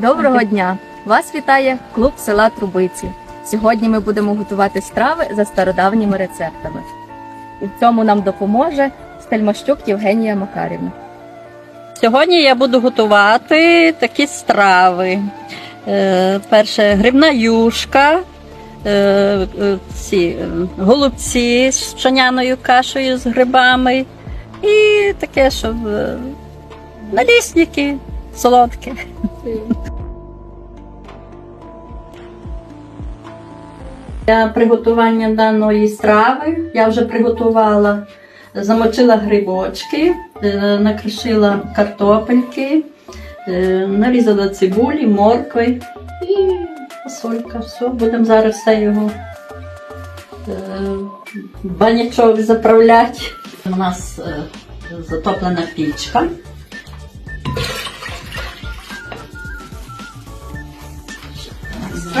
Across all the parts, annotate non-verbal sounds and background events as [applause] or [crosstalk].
Доброго дня! Вас вітає клуб села Трубиці. Сьогодні ми будемо готувати страви за стародавніми рецептами. І в цьому нам допоможе Стельмощук Євгенія Макарівна. Сьогодні я буду готувати такі страви. Е, перше грибна юшка, е, е, ці голубці з пшеняною кашею з грибами і таке, щоб налісники солодкі. Для приготування даної страви я вже приготувала, замочила грибочки, е, накришила картопельки, е, нарізала цибулі, моркви і фасолька. Все, будемо зараз все його е, банячок заправляти. У нас затоплена пічка.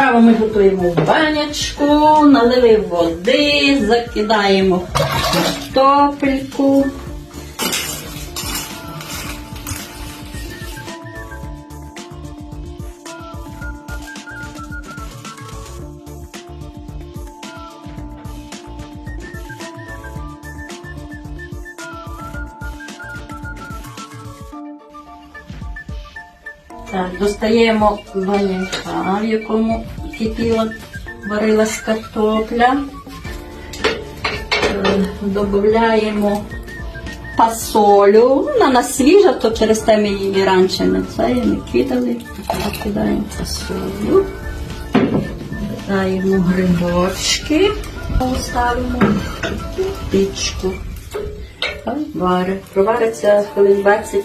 Страву ми готуємо банячку, налили води, закидаємо картопельку. Так, достаємо банячка, в якому кипіла, варилась картопля. Е, Додаємо фасолю. Ну, Вона свіжа, то через те ми її раніше не це не кидали. Кидаємо фасолю. Додаємо грибочки. Ставимо пічку. Провариться хвилин 20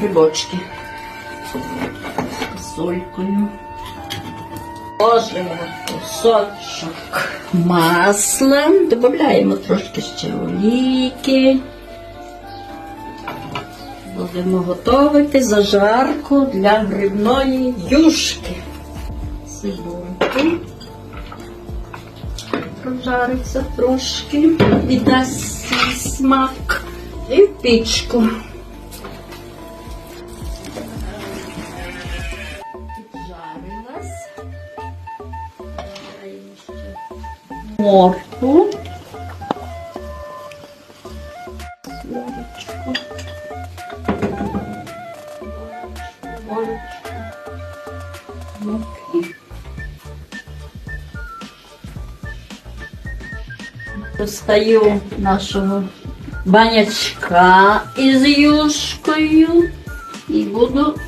грибочки солькою. Ложимо кусочок масла, додаємо трошки ще олійки. Будемо готувати зажарку для грибної юшки. Цибульку. Прожариться трошки, віддасть смак. І в пічку. Муки. Достаю нашого банячка із юшкою і буду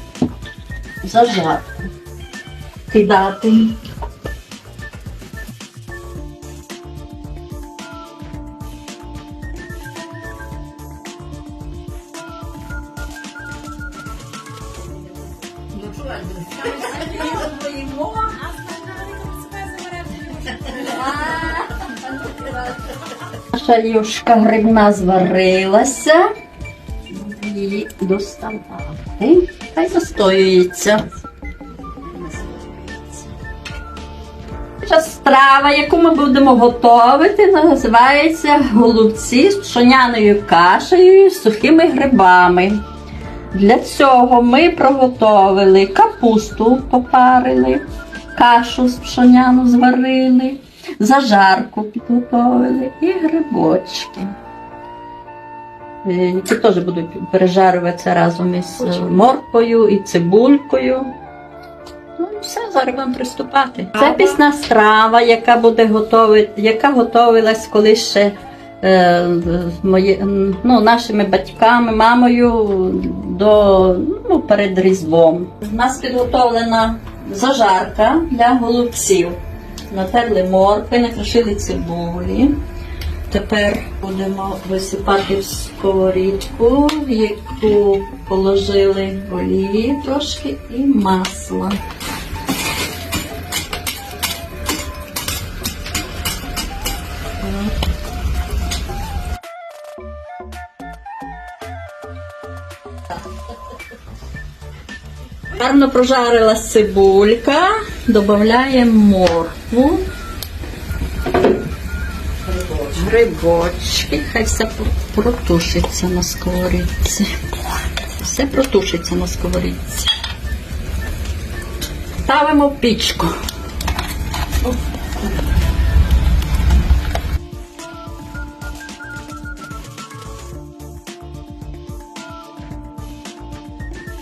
зажарку кидати. Наша грибна зварилася. Її доставати. Хай застоюється. Страва, яку ми будемо готувати, називається голубці з пшоняною кашею і сухими грибами. Для цього ми приготовили капусту попарили, кашу з пшоняну зварили, зажарку підготовили і грибочки. Е, Які теж будуть пережарюватися разом із е, морквою і цибулькою. Ну і все, зараз будемо приступати. Це пісна страва, яка буде готові, яка готовилась колись ще е, з моє, м, ну, нашими батьками, мамою до ну, перед Різдвом. У нас підготовлена зажарка для голубців. Натерли моркви, накришили цибулі. Тепер будемо висипати в сковорідку, в яку положили олії трошки і масла. Гарно прожарилась цибулька, додаємо моркву, грибочки, хай все протушиться на сковорідці. Все протушиться на сковорідці. ставимо пічку.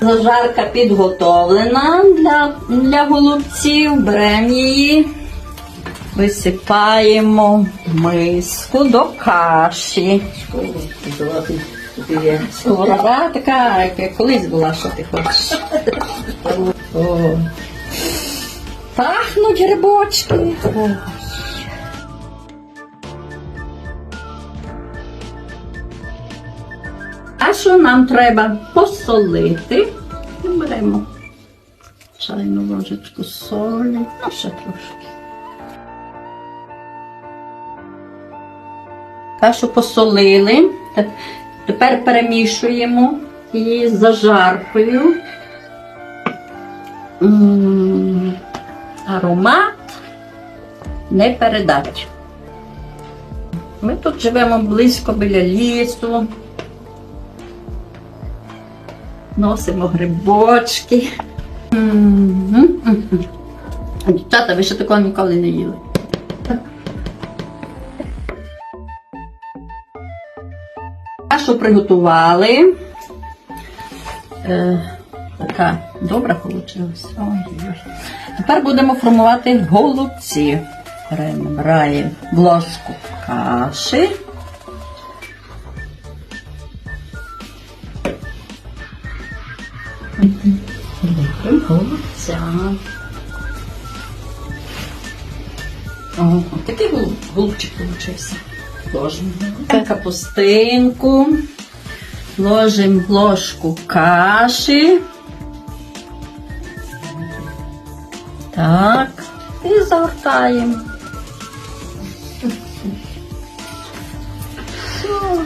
Зажарка підготовлена для, для голубців. Беремо її, висипаємо в миску до каші. Сковорода така, як колись була, що ти хочеш. О. Пахнуть грибочки. Що нам треба посолити? Беремо чайну ложечку солі, ну ще трошки. Кашу посолили. Тепер перемішуємо її з зажаркою. Аромат не передать. Ми тут живемо близько біля лісу. Носимо грибочки. Мгм. Дівчата, ви ще такого ніколи не їли. Кашу приготували. Е, така добра вийшла. Тепер будемо формувати голубці. Беремо, Набираємо в ложку каші. Ліпимо голубця. О, от такий голуб, голубчик получився. Ложимо капустинку, ложимо ложку каші. Так, і загортаємо. Все.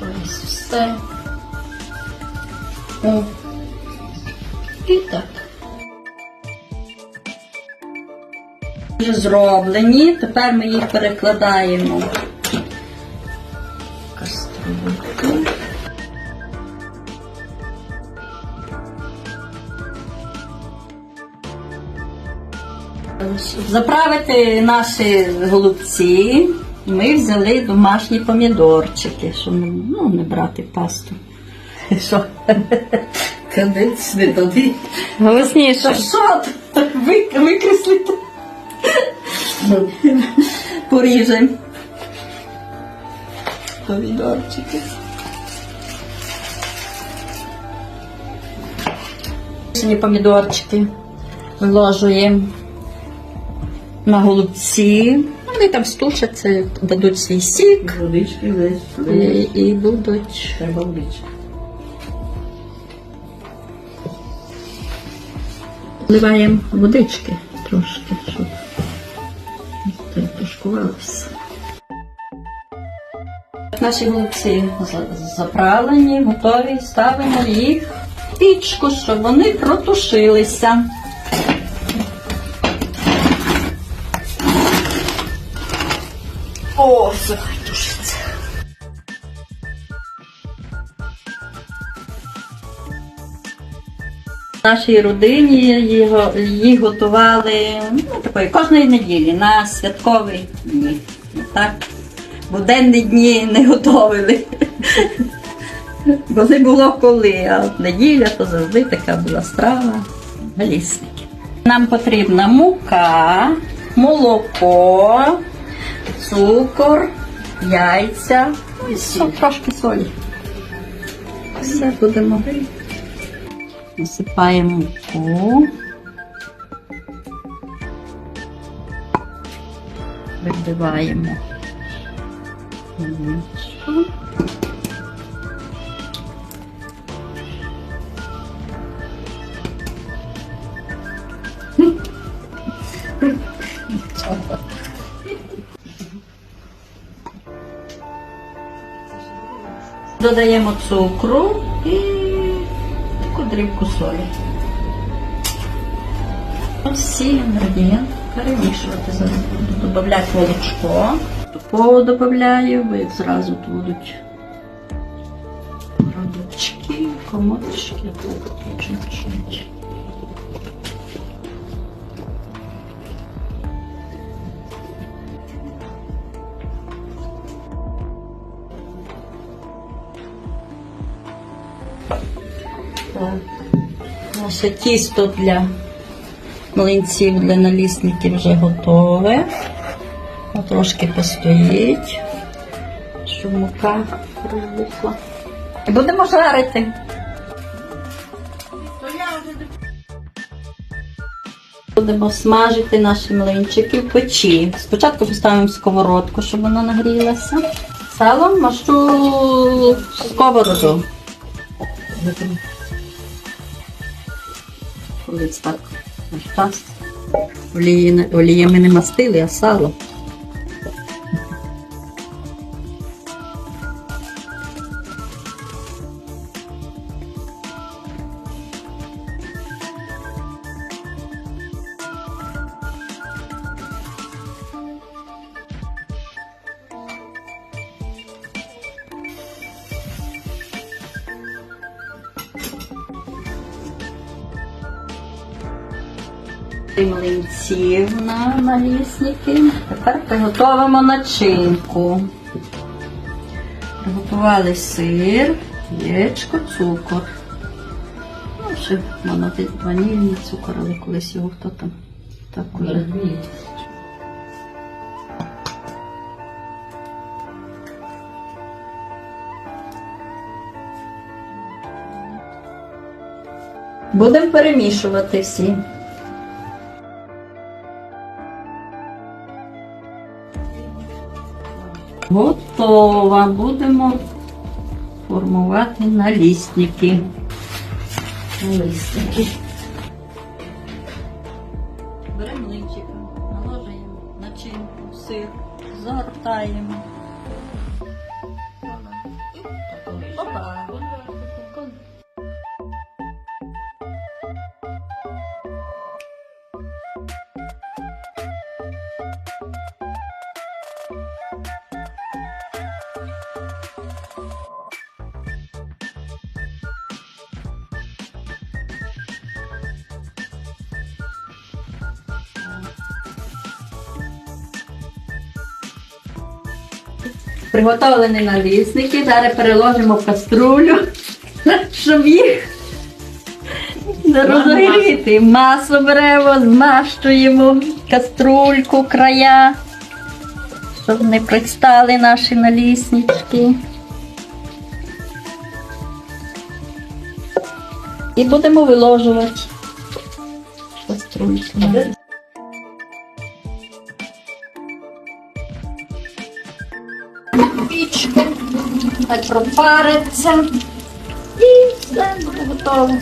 Ось все. О. І так. Вже зроблені. Тепер ми їх перекладаємо в кастрюльку. Заправити наші голубці. Ми взяли домашні помідорчики, щоб ну, не брати пасту. [laughs] Що? Кадець не туди. Голосніше. Що? ти? Ви, викреслите. Поріжемо. Помідорчики. Помідорчики виложуємо на голубці. Вони там стушаться, дадуть свій сік Водички і, і будуть. Треба водички. Вливаємо водички трошки, щоб це тушкувалося. Наші голубці заправлені, готові. Ставимо їх в пічку, щоб вони протушилися. О, нашій родині його, її готували ну, такої кожної неділі на святкові дні. Так, буденні дні не готовили. Бо не було коли, а от неділя то завжди така була страва. Галісники. Нам потрібна мука, молоко, цукор, яйця ну, і трошки солі. Все будемо. Насипаємо муку. Вибиваємо. яєчко. Додаємо цукру і таку дрібку солі. Всі інгредієнти перемішувати. Зараз буду додати молочко. Тупо додаю, бо як зразу будуть продучки, комочки, чуть-чуть. Наше тісто для млинців, для налісників вже готове. Трошки постоїть, щоб мука прилипла. Будемо жарити. Будемо смажити наші млинчики в печі. Спочатку поставимо сковородку, щоб вона нагрілася. Салом машу сковороду. Колись так наш час. Оліями не мастили, а сало. Млинців на налісники. Тепер приготуємо начинку. Приготували сир, яєчко, цукор. Ну, ще дати ванільний цукор, але колись його хто там так уже. Будемо перемішувати всі. Готова. Будемо формувати налісники. Налісники. Беремо линчика, наложуємо начинку, сир, загортаємо. Приготовлені налісники. Зараз переложимо в каструлю, [laughs] щоб їх не розігріти. Масло беремо, змащуємо каструльку, края, щоб не пристали наші наліснички. І будемо виложувати каструльку. Хай пропариться і все готово.